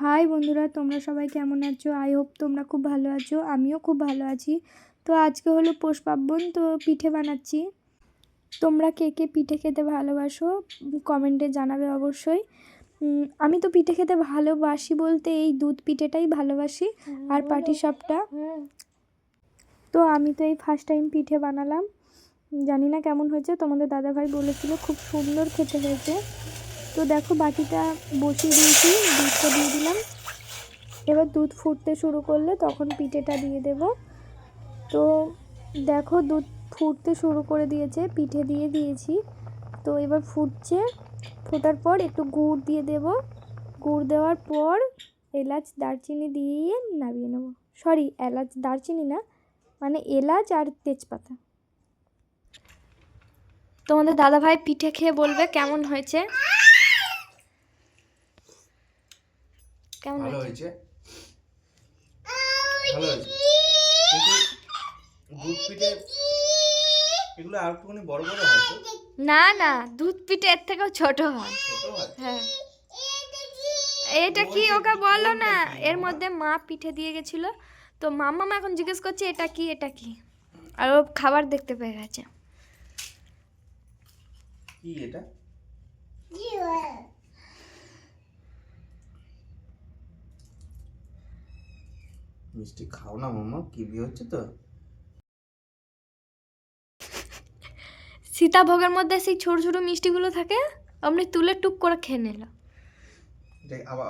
High বন্ধুরা তোমরা সবাই কেমন আছো? আই হোপ তোমরা খুব ভালো আছো আমিও খুব ভালো আছি। তো আজকে হলো পৌষ পার্বণ তো পিঠে বানাচ্ছি। তোমরা কে কে পিঠে খেতে ভালোবাসো কমেন্টে জানাবে অবশ্যই। আমি তো পিঠে খেতে ভালোবাসি বলতে এই দুধ পিঠেটাই ভালোবাসি আর পাটিসাপটা তো আমি তো এই ফার্স্ট টাইম পিঠে বানালাম। জানি না কেমন হয়েছে তোমাদের দাদাভাই বলেছিল খুব সুন্দর খেতে হয়েছে। তো দেখো বাটিটা বসিয়ে দিয়েছি, দুধটা দিয়ে দিলাম। এবার দুধ ফুটতে শুরু করলে তখন পিঠেটা দিয়ে দেব। তো দেখো দুধ ফুটতে শুরু করে দিয়েছে, পিঠে দিয়ে দিয়েছি। তো এবার ফুটছে, ফোটার পর একটু গুড় দিয়ে দেব। গুড় দেওয়ার পর এলাচ, দারচিনি দিয়ে নামিয়ে নেব। সরি, এলাচ, দারচিনি না মানে এলাচ আর তেজপাতা। তোমাদের দাদাভাই পিঠে খেয়ে বলবে কেমন হয়েছে? কেমন ভালো হয়েছে? ভালো হয়েছে। কিন্তু দুধ পিঠে এগুলো আর একটুখানি বড় বড় হয় তো? না না দুধ পিঠে এর থেকেও ছোট হয়। ছোট হয়? হ্যাঁ। এটা কি ওকে বলো না? এর মধ্যে মা পিঠে দিয়ে গেছিল। তো মাম্মা এখন জিজ্ঞেস করছে এটা কি এটা কি? আর ও খাবার দেখতে পেয়ে গেছে। কি এটা? মিষ্টি খাও না মামা কি বিয়ে হচ্ছে তো। সীতাভোগের মধ্যে সেই ছোট ছোট মিষ্টিগুলো থাকে আপনি তুলে টুক করে খেয়ে নিলাম আবার